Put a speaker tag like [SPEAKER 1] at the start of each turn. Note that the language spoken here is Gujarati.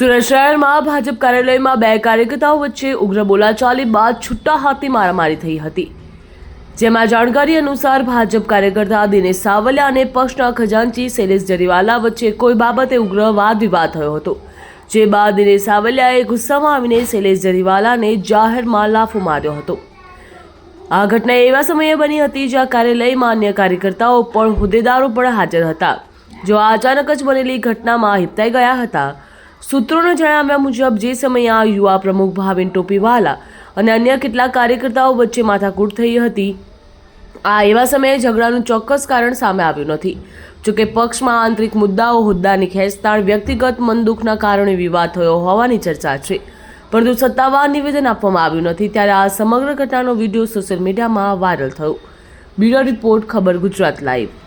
[SPEAKER 1] સુરત શહેરમાં ભાજપ કાર્યાલયમાં બે કાર્યકર્તાઓ વચ્ચે ઉગ્ર બોલાચાલી બાદ છૂટા હાથની મારામારી થઈ હતી. જેમાં જાણકારી અનુસાર ભાજપ કાર્યકર્તા દિનેશ સાવલિયા અને પક્ષના ખજાનચી શૈલેષ જરીવાલા વચ્ચે કોઈ બાબતે ઉગ્ર વાદ વિવાદ થયો હતો. જે બાદ દિનેશ સાવલિયાએ ગુસ્સામાં આવીને શૈલેષ જરીવાલાને જાહેરમાં લાફો માર્યો હતો. આ ઘટના એવા સમયે બની હતી જ્યાં કાર્યાલયમાં અન્ય કાર્યકર્તાઓ પણ હોદ્દેદારો પણ હાજર હતા. જો આ અચાનક જ બનેલી ઘટનામાં હિપતાઈ ગયા હતા સૂત્રોના જણાવ્યા મુજબ, જે સમયે આ યુવા પ્રમુખ ભાવિન ટોપીવાલા અને અન્ય કેટલાક કાર્યકર્તાઓ વચ્ચે માથાકૂટ થઈ હતી, આ એવા સમયે ઝઘડાનું ચોક્કસ કારણ સામે આવ્યું નથી. જોકે પક્ષમાં આંતરિક મુદ્દાઓ, હોદ્દાની ખેંચતાણ, વ્યક્તિગત મનદુખના કારણે વિવાદ થયો હોવાની ચર્ચા છે. પરંતુ સત્તાવાર નિવેદન આપવામાં આવ્યું નથી ત્યારે આ સમગ્ર ઘટનાનો વીડિયો સોશિયલ મીડિયામાં વાયરલ થયો. બ્યુરો રિપોર્ટ, ખબર ગુજરાત લાઈવ.